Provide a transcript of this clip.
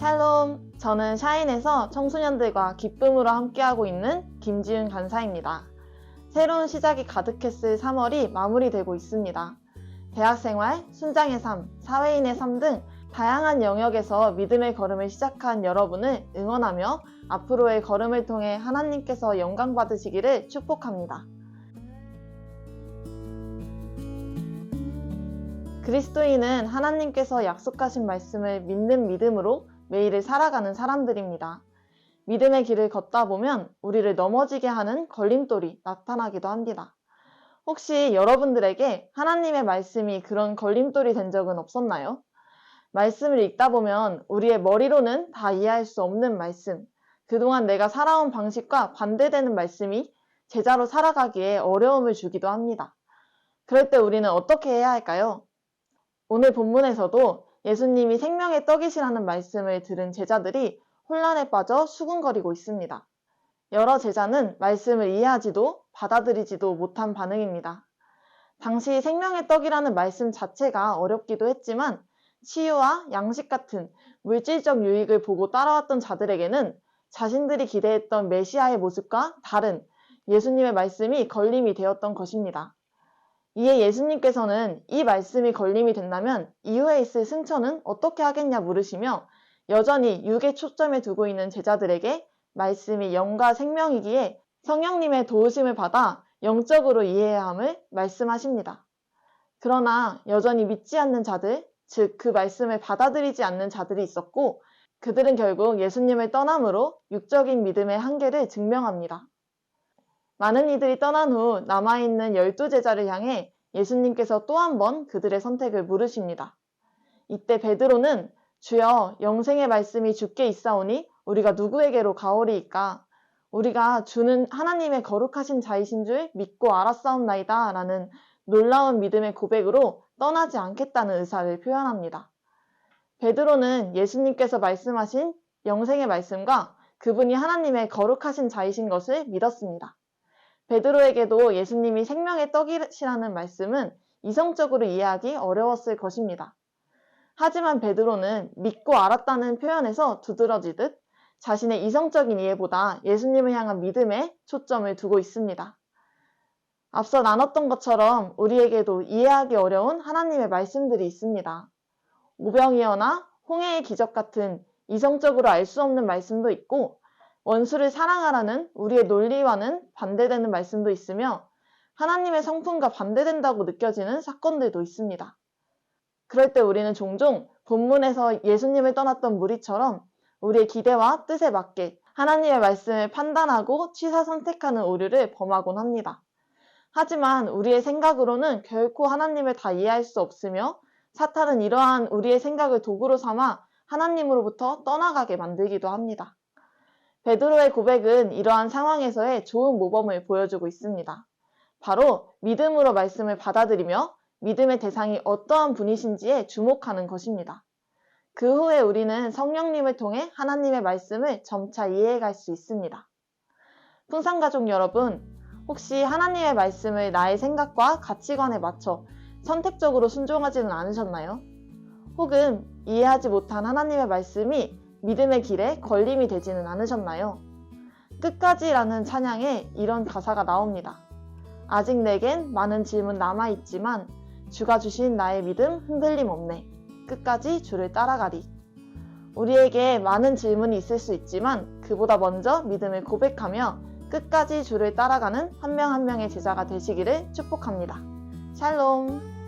샬롬, 저는 샤인에서 청소년들과 기쁨으로 함께하고 있는 김지윤 간사입니다. 새로운 시작이 가득했을 3월이 마무리되고 있습니다. 대학생활, 순장의 삶, 사회인의 삶 등 다양한 영역에서 믿음의 걸음을 시작한 여러분을 응원하며 앞으로의 걸음을 통해 하나님께서 영광 받으시기를 축복합니다. 그리스도인은 하나님께서 약속하신 말씀을 믿는 믿음으로 매일을 살아가는 사람들입니다. 믿음의 길을 걷다 보면 우리를 넘어지게 하는 걸림돌이 나타나기도 합니다. 혹시 여러분들에게 하나님의 말씀이 그런 걸림돌이 된 적은 없었나요? 말씀을 읽다 보면 우리의 머리로는 다 이해할 수 없는 말씀, 그동안 내가 살아온 방식과 반대되는 말씀이 제자로 살아가기에 어려움을 주기도 합니다. 그럴 때 우리는 어떻게 해야 할까요? 오늘 본문에서도 예수님이 생명의 떡이시라는 말씀을 들은 제자들이 혼란에 빠져 수군거리고 있습니다. 여러 제자는 말씀을 이해하지도 받아들이지도 못한 반응입니다. 당시 생명의 떡이라는 말씀 자체가 어렵기도 했지만 치유와 양식 같은 물질적 유익을 보고 따라왔던 자들에게는 자신들이 기대했던 메시아의 모습과 다른 예수님의 말씀이 걸림이 되었던 것입니다. 이에 예수님께서는 이 말씀이 걸림이 된다면 이후에 있을 승천은 어떻게 하겠냐 물으시며 여전히 육에 초점에 두고 있는 제자들에게 말씀이 영과 생명이기에 성령님의 도우심을 받아 영적으로 이해해야 함을 말씀하십니다. 그러나 여전히 믿지 않는 자들, 즉 그 말씀을 받아들이지 않는 자들이 있었고 그들은 결국 예수님을 떠남으로 육적인 믿음의 한계를 증명합니다. 많은 이들이 떠난 후 남아있는 열두 제자를 향해 예수님께서 또 한 번 그들의 선택을 물으십니다. 이때 베드로는 주여 영생의 말씀이 주께 있사오니 우리가 누구에게로 가오리이까 우리가 주는 하나님의 거룩하신 자이신 줄 믿고 알았사옵나이다 라는 놀라운 믿음의 고백으로 떠나지 않겠다는 의사를 표현합니다. 베드로는 예수님께서 말씀하신 영생의 말씀과 그분이 하나님의 거룩하신 자이신 것을 믿었습니다. 베드로에게도 예수님이 생명의 떡이시라는 말씀은 이성적으로 이해하기 어려웠을 것입니다. 하지만 베드로는 믿고 알았다는 표현에서 두드러지듯 자신의 이성적인 이해보다 예수님을 향한 믿음에 초점을 두고 있습니다. 앞서 나눴던 것처럼 우리에게도 이해하기 어려운 하나님의 말씀들이 있습니다. 오병이어나 홍해의 기적 같은 이성적으로 알 수 없는 말씀도 있고 원수를 사랑하라는 우리의 논리와는 반대되는 말씀도 있으며 하나님의 성품과 반대된다고 느껴지는 사건들도 있습니다. 그럴 때 우리는 종종 본문에서 예수님을 떠났던 무리처럼 우리의 기대와 뜻에 맞게 하나님의 말씀을 판단하고 취사 선택하는 오류를 범하곤 합니다. 하지만 우리의 생각으로는 결코 하나님을 다 이해할 수 없으며 사탄은 이러한 우리의 생각을 도구로 삼아 하나님으로부터 떠나가게 만들기도 합니다. 베드로의 고백은 이러한 상황에서의 좋은 모범을 보여주고 있습니다. 바로 믿음으로 말씀을 받아들이며 믿음의 대상이 어떠한 분이신지에 주목하는 것입니다. 그 후에 우리는 성령님을 통해 하나님의 말씀을 점차 이해해갈 수 있습니다. 풍산가족 여러분, 혹시 하나님의 말씀을 나의 생각과 가치관에 맞춰 선택적으로 순종하지는 않으셨나요? 혹은 이해하지 못한 하나님의 말씀이 믿음의 길에 걸림이 되지는 않으셨나요? 끝까지라는 찬양에 이런 가사가 나옵니다. 아직 내겐 많은 질문 남아있지만 주가 주신 나의 믿음 흔들림 없네. 끝까지 주를 따라가리. 우리에게 많은 질문이 있을 수 있지만 그보다 먼저 믿음을 고백하며 끝까지 주를 따라가는 한 명한 명의 제자가 되시기를 축복합니다. 샬롬!